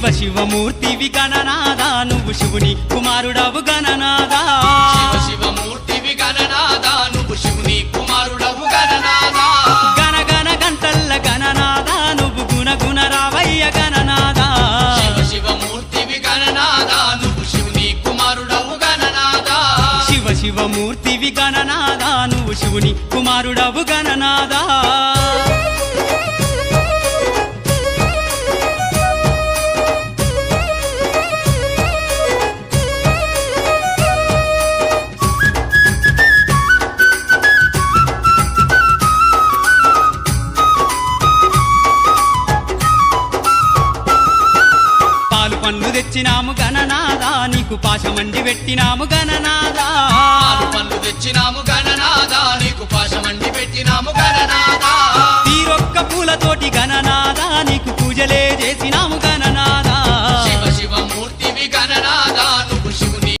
శివ శివమూర్తివి గణనాదా నువ్వు శివుని కుమారుడవు గణనాదా శివ శివమూర్తివి గణనాదా నువ్వు శివుని కుమారుడవు గణనాదా గణ గణ గంటల్ల గణనాదా నువ్వు గుణ గుణ రావయ్య గణనాదా శివ శివమూర్తివి గణనాదా నువ్వు శివుని కుమారుడవు గణనాదా శివ శివమూర్తివి గణనాదా నువ్వు శివుని కుమారుడవు గణనాదా తెచ్చినాము గణనాదా నీకు పాశమండి పెట్టినాము గణనాదా ఆరు పళ్ళు తెచ్చినాము గణనాదా నీకు పాశమండి పెట్టినాము